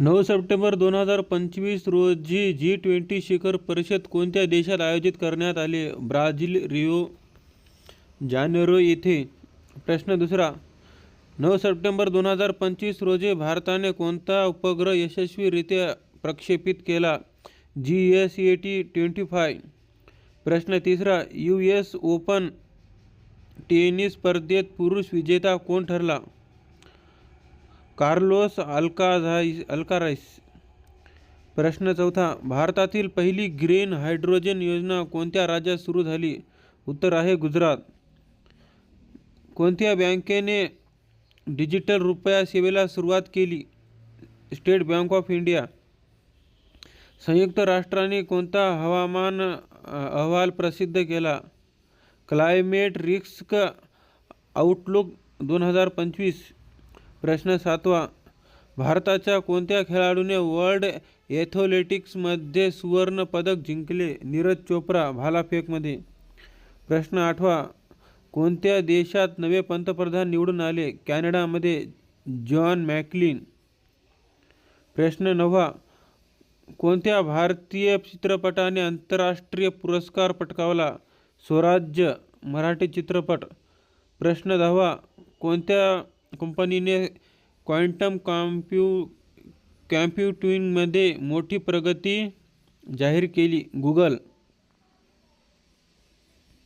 नऊ सप्टेंबर दोन हजार पंचवीस रोजी जी ट्वेंटी शिखर परिषद कोणत्या देशात आयोजित करण्यात आली? ब्राझील रिओ जानेरो येथे. प्रश्न दुसरा. नऊ सप्टेंबर दोन हजार पंचवीस रोजी भारताने कोणता उपग्रह यशस्वीरित्या प्रक्षेपित केला? G S A T twenty five. प्रश्न तिसरा. यू एस ओपन टेनिस स्पर्धेत पुरुष विजेता कोण ठरला? कार्लोस अल्काझाईस अल्काराईस प्रश्न चौथा भारतातील पहिली ग्रीन हायड्रोजन योजना कोणत्या राज्यात सुरू झाली? उत्तर आहे गुजरात. कोणत्या बँकेने डिजिटल रुपया सेवेला सुरुवात केली? State Bank of India. संयुक्त राष्ट्राने कोणता हवामान अहवाल प्रसिद्ध केला? क्लायमेट रिस्क आउटलुक दोन हजार पंचवीस. प्रश्न सातवा. भारताच्या कोणत्या खेळाडूने वर्ल्ड ॲथलेटिक्समध्ये सुवर्ण पदक जिंकले? नीरज चोप्रा भालाफेकमध्ये प्रश्न आठवा. कोणत्या देशात नवे पंतप्रधान निवडून आले? कॅनडामध्ये जॉन मॅकलिन. प्रश्न नववा. कोणत्या भारतीय चित्रपटाने आंतरराष्ट्रीय पुरस्कार पटकावला? स्वराज्य मराठी चित्रपट. प्रश्न दहावा. कोणत्या कंपनीने क्वांटम कॉम्प्यू कॉम्प्युटिंगमध्ये मोठी प्रगती जाहीर केली. गुगल